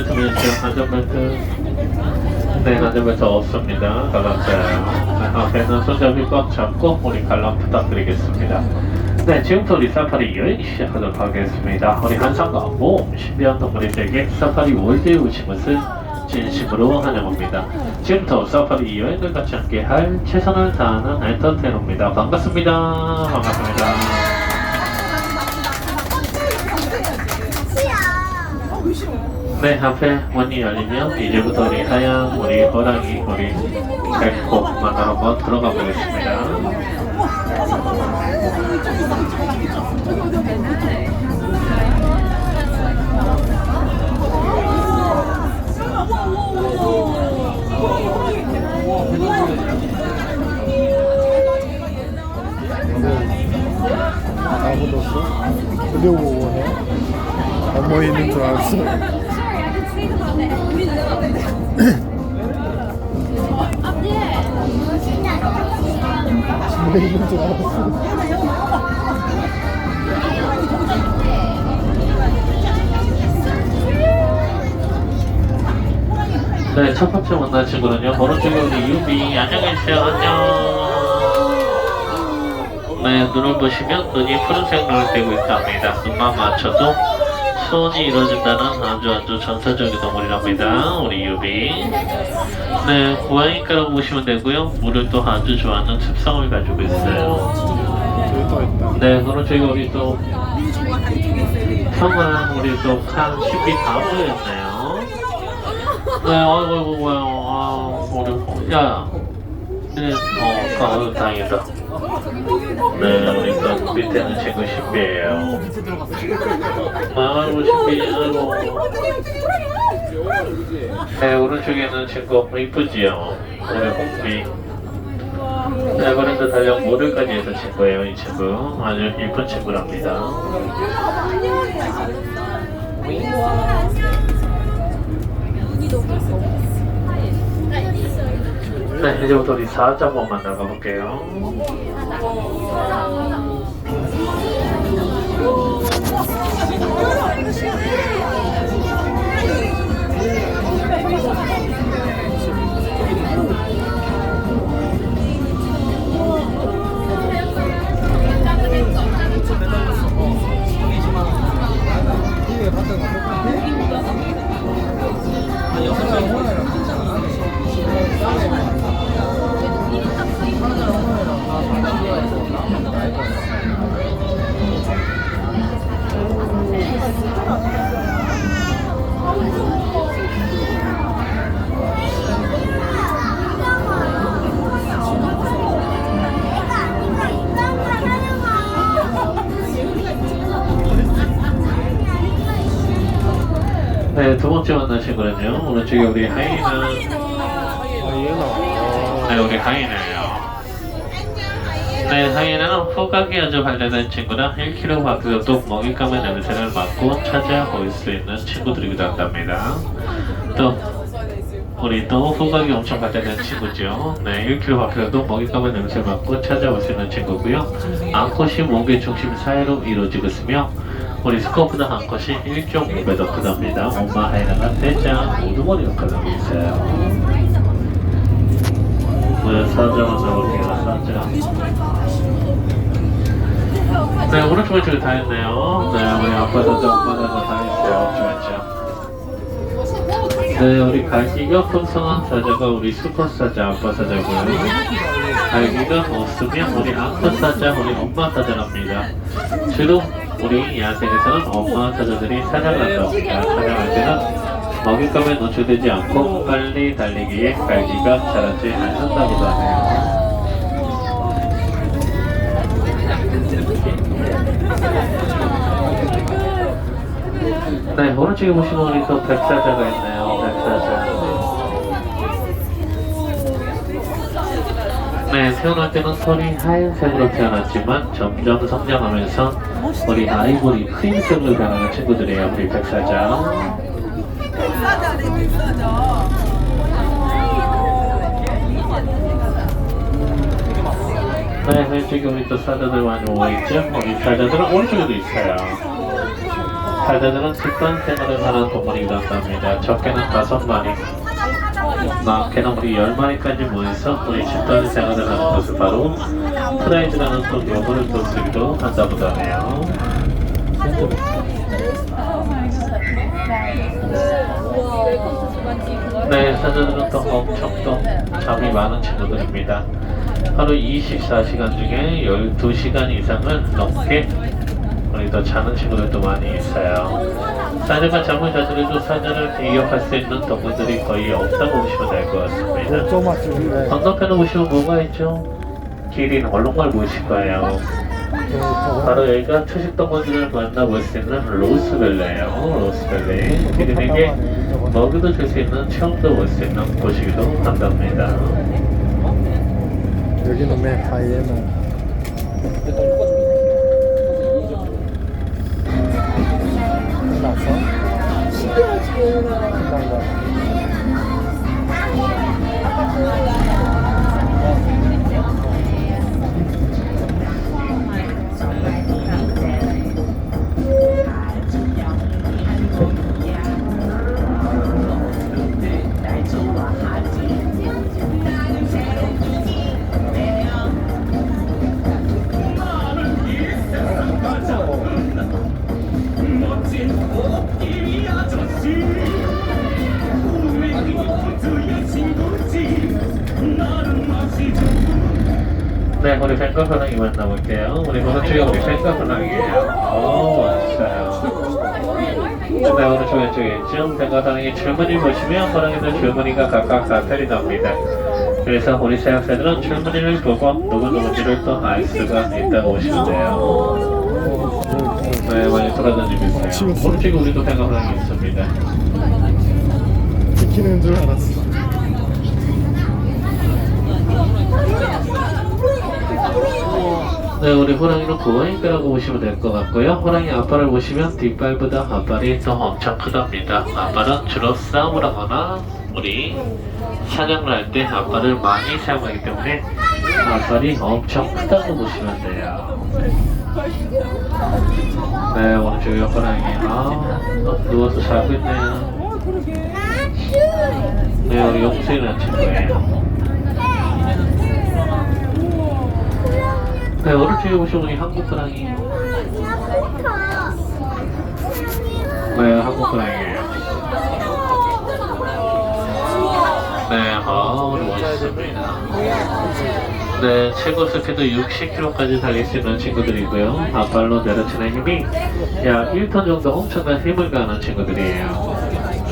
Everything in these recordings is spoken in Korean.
안전벨트. 안전벨트. 네, 안전벨트 없습니다. 갈라져요. 네, 앞에는 손잡이 꽉 잡고 우리 관람 부탁드리겠습니다. 네, 지금부터 우리 사파리 여행 시작하도록 하겠습니다. 우리 모험, 신비한 동물들에게 사파리 월드에 오신 것을 진심으로 환영합니다. 지금부터 사파리 여행을 같이 함께 할 최선을 다하는 엔터테이너입니다. 반갑습니다. 반갑습니다. 네, 앞에 문이 열리면 이제부터 우리 하얀, 우리 호랑이, 우리 백호 만나러 한번 들어가 보겠습니다. 어머 있는 줄 알았어 네, 첫 번째 만날 친구는요. 오른쪽에 우리 유비. 안녕하세요. 안녕. 네, 눈을 보시면 눈이 푸른색 눈을 띄고 있답니다. 눈만 맞춰도 소원이 이루어진다는 아주 아주 전설적인 동물이랍니다. 우리 유비. 네, 고양이과라고 보시면 되고요. 물을 또 아주 좋아하는 습성을 가지고 있어요. 네, 오른쪽에 우리 또 형은 우리 또칸 쉽이 다 모여있네요. 네, 아이고, 아이고, 뭐야, 아, 우리, 야, 네, 어, 아, 다행이다. 네, 우리 또 밑에는 신비예요. 아이고, 신비, 아이고. 네, 오른쪽에는 친구 이쁘지요. 우리 홍비. 네, 그런데 달력 모델까지 해서 친구예요, 이 친구. 아주 이쁜 친구랍니다. 네, 이제부터 우리 4.5만 나가볼게요. 네, 두 번째 만난 친구는요. 오른쪽에 우리 하이는, 아 얘나 네, 우리 하이네요. 네, 하이는 후각이 아주 발달된 친구라 1kg 밖에서 또 먹잇감의 냄새를 맡고 찾아볼 수 있는 친구들이기도 한답니다. 또 우리 또 후각이 엄청 발달된 친구죠. 네, 1kg 밖에서도 먹잇감의 냄새를 맡고 찾아올 수 있는 친구고요. 암컷이 목의 중심 사이로 이루어지고 있으며 우리 스코프드 한 컷이 1.5배 더 크답니다. 엄마 하이나가 대장 우두머리 역할을 하고 있어요. 네, 사자만 잡을게요, 사자. 네, 오른쪽 왼쪽에 다 했네요. 네, 우리 아빠 사자, 엄마 사자 다 했어요. 좋았죠. 네, 우리 갈기가 풍성한 사자가 우리 슈퍼 사자, 아빠 사자고요. 갈기가 없으면 우리 암컷 사자, 우리 엄마 사자랍니다. 주로 우리 야생에서는 엄마 사자들이 사냥을 한답니다. 사냥할 때는 먹잇감에 노출되지 않고 빨리 달리기에 갈기가 잘하지 않는다고도 하네요. 네, 오른쪽에 보시면 우리 또 백사자가 있네요. 네, 태어날 때는 털이 하얀색으로 태어났지만 점점 성장하면서 우리 아이보리 크림색으로 변하는 친구들이에요. 우리 백사자. 네, 왼쪽에 우리 또 사자들 많이 모여있죠? 우리 사자들은 오른쪽에도 있어요. 사자들은 집단 생활을 하는 동물이기도 합니다. 적게는 다섯 마리, 많게는 우리 열 마리까지 모여서 우리 집단 생활을 하는 것을 바로 프라이드라는 또 용어를 또 쓰기도 한다고 하네요. 네, 사자들은 또 엄청 또 잠이 많은 친구들입니다. 하루 24시간 중에 12시간 이상을 넘게 우리 또 자는 친구들도 많이 있어요. 사자가 잠을 자더라도 사자를 이격할 수 있는 동물들이 거의 없다고 보시면 될 것 같습니다. 또 맛집인데 건너편에 보시면 뭐가 있죠? 기린 얼룩말 보실 거예요. 바로 여기가 초식 동물들을 만나볼 수 있는 로스밸리예요. 로스밸리. 기린에게 먹이도 줄 수 있는 체험도 볼 수 있는 곳이기도 한답니다. 여기는 맨 하이에나 끝난 거 네, 우리 뱅가 호랑이 만 나볼게요. 우리 오른쪽에 우리 뱅가 호랑이에요. 오, 멋있어요. 네, 오른쪽 왼쪽에? 뱅가 호랑이 줄무늬 보시면 호랑이들 줄무늬가 각각 다 틀리답니다. 그래서 우리 새학생들은 줄무늬를 보고 누구누군지를 또 알 수가 있다고 보시면 돼요. 네, 많이 돌아다니고 있어요. 오른쪽에 우리도 호랑이 있습니다. 지키는 줄 알았어 네, 우리 호랑이는 고양이뼈라고 보시면 될 것 같고요. 호랑이 앞발을 보시면 뒷발보다 앞발이 더 엄청 크답니다. 앞발은 주로 싸움을 하거나 우리 사냥을 할 때 앞발을 많이 사용하기 때문에 앞발이 엄청 크다고 보시면 돼요. 네, 오른쪽에 호랑이. 아, 어, 누워서 자고 있네요. 네, 우리 용수이라는 친구예요. 네, 오른쪽에 보시면 우리 한국 호랑이. 네, 한국 호랑이에요. 네, 아, 우리 멋있습니다. 네, 최고 스피드 60km까지 달릴 수 있는 친구들이고요. 앞발로 내려치는 힘이 약 1톤 정도 엄청난 힘을 가하는 친구들이에요.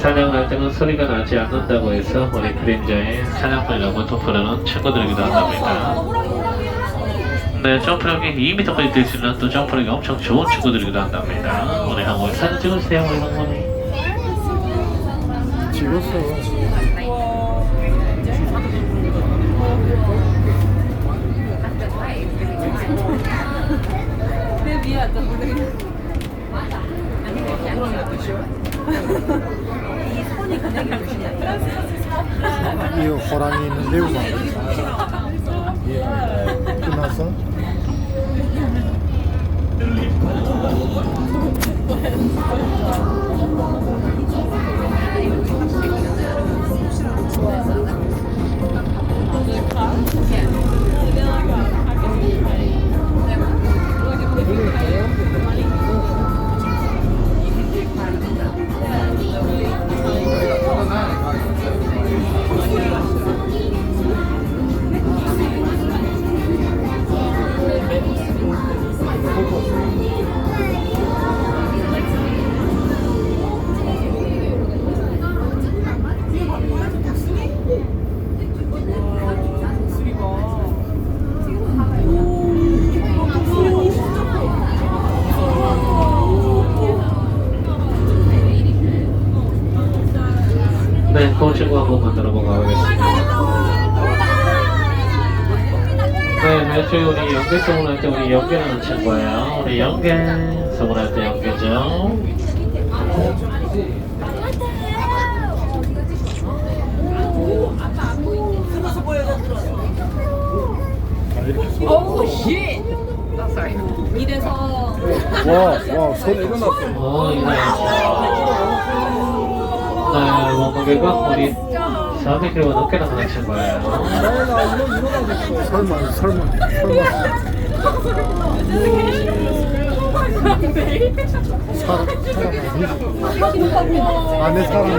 사냥할 때는 소리가 나지 않는다고 해서 우리 그림자의 사냥꾼이라고 또 부르는 친구들이기도 한답니다. 네, 점프력이 2m까지 될 수 있는 또 점프력이 엄청 좋은 친구들이기도 한답니다. 우리 한번 사진 찍으세요, 우리 한번이. 찍었어 이 호랑이 있는 레우가 예. 끝났어? Thank you. 네, 왼쪽에 우리 연계 소문할 때 우리 연계라는 친구예요. 우리 연계 소문할 때 연계죠. 오우 쉣 이래서 와와 소리 어, 이나요. 네, 몸무게가 우리 400kg 넘게 나가는 친구예요. 설마 설마 설마 사람 사람 안에 사람이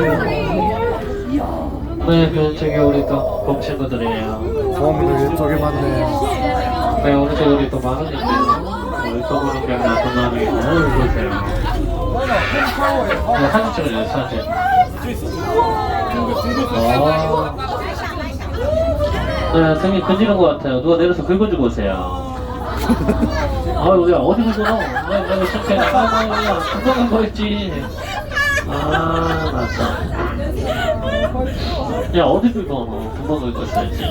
네, 그 저기 우리 또 봄 친구들이에요. 보험도 왼쪽에 맞네요 네, 오늘 저 우리 또 많은데요. 우리 또 보는 게 나쁜 마음이 어이 보세요. 네, 사진 찍어요, 사진. 어. 네, 등이 건지는 것 같아요. 누가 내려서 긁어주고 오세요. 아유, 야, 어디 긁어? 아유, 내가 착해. 아유, 야, 금방 긁어 있지. 아, 맞다. 야, 어디 긁어? 긁어 있어야지.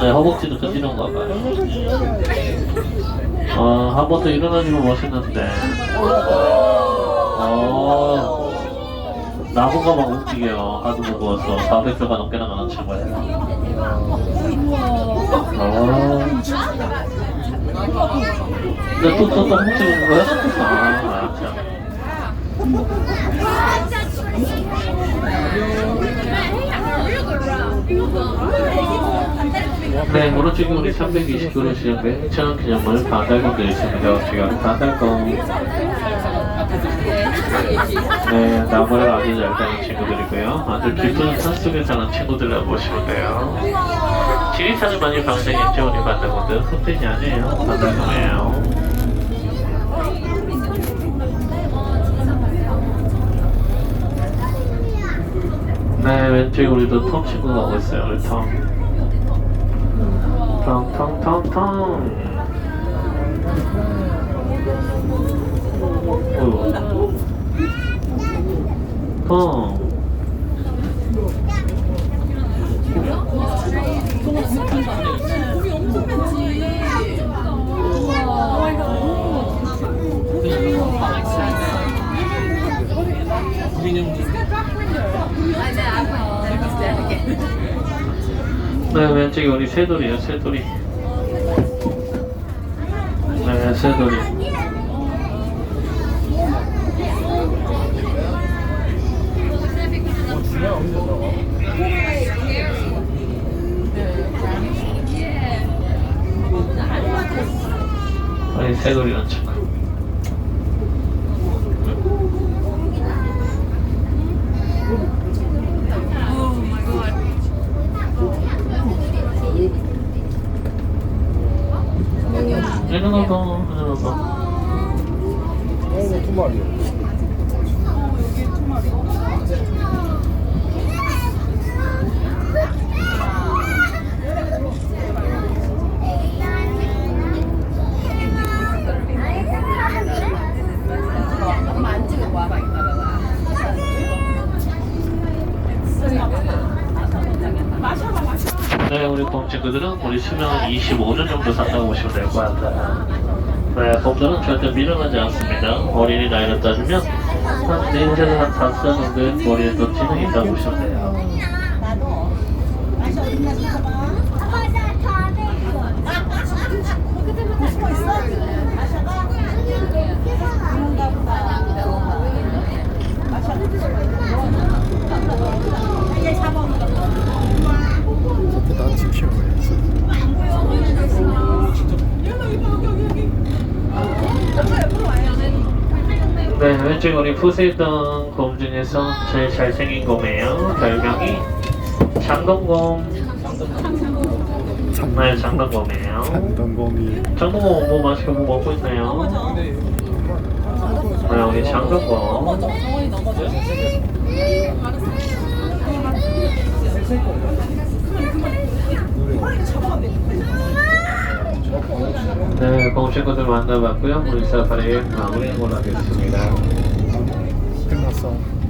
네, 허벅지도 건지는 거 봐요. 어, 한 번 더 일어나주면 멋있는데. 어, 나무가 막 움직여요. 하도 무거워서 400kg가 넘게 나가는 친구예요. 어. 근데 또, 또, 또 훔치는 거야? 아, 참. 네, 오른쪽에 우리 320km 시장배 행천 기념물 바달곰도 있습니다. 지금 바달곰. 네, 나무를 아주 잘 가는 친구들이고요. 아주 깊은 산 속에 사는 친구들이라고 보시면 돼요. 지리산을 많이 방생했죠, 우리 바달곰들. 흑돼지 아니에요. 바달곰이에요. 네, 왼쪽에 우리도 톰 친구가 오고 있어요, 우리 톰. 텅, 텅, 텅, 텅. 어이구. 텅. 네, 왼쪽에 우리 새돌이에요, 새돌이. 네, 새돌이. 아니, 새돌이란 친구. 일어나봐, 일어나봐. 어두 마리 네, 우리 곰 친구들은 우리 수명은 25년 정도 산다고 보시면 될 것 같아요. 네, 곰들은 절대 밀어나지 않습니다. 어린이 나이로 따지면 한 4살에서 한 5살 정도의 머리에 더 지능이 있다고 보시면 돼요. 저렇게 다 지켜야지 네, 왼쪽에 우리 푸세이돈 곰 중에서 제일 잘생긴 곰이에요. 별명이 장동곰. 네, 장동곰이에요. 산동곰이 장동곰 뭐 맛있게 뭐 먹고 있네요. 네, 우리 장동곰. 네, 곰 친구들 만나봤고요. 우리 사파리 마무리하고 하겠습니다. 끝났어